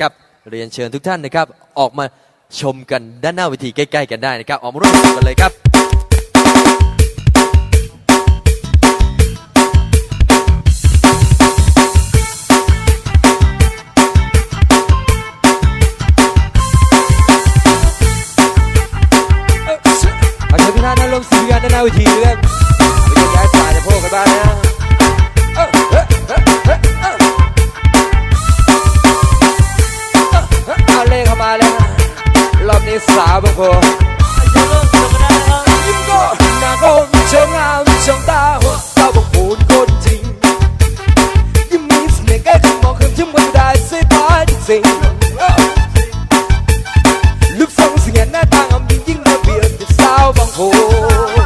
ครับเรียนเชิญทุกท่านนะครับ ออกมาชมกันด้านหน้าเวทีใกล้ๆกันได้นะครับ ออกมาร่วมกันเลยครับเอาเชิญทุกท่านนั่งลงสื่อกันด้านหน้าเวทีด้วย เอาเข้ามาเลยฮะรอบนี้สาวบางคนยิ้มก็หน้าคมเชิงงามเชิงตาหัวสาวบางคนคนจริงยิ้มมีเสน่ห์แก้คำมองคำที่มันได้สายตาจริงลูกทรงเสียหน้าตางอำยิ่งยิ่งระเบียบที่สาวบางโพวัน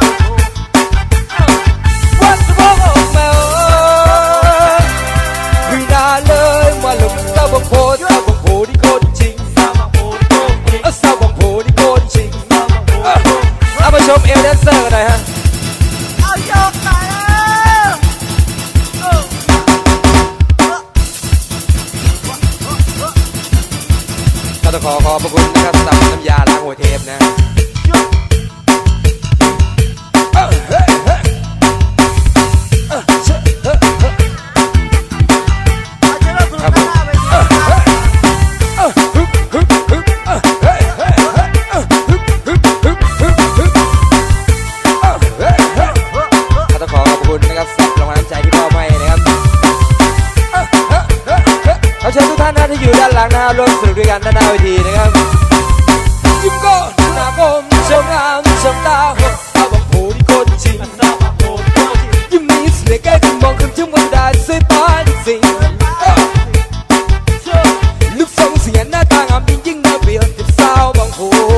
ก็ต้องขอขอบพระคุณนะครับสำหรับน้ำยาล้างหัวเทปนะขอขอบคุณนะครับ ท่านนะที่อยู่ด้านหลังนะครับร่วมสนุกด้วยกันด้านหน้าเวทีนะครับยิ้มก้นหน้าก้มชมงามชมตาหกตาบังโผล่ที่โคตรจริงยิ้มนี้เสียแก้ยิ้มมองคนชุ่มวันได้สวยตาจริงลูกทรงเสียหน้าตางามจริงๆนะเบียดติดสาวบังโผล่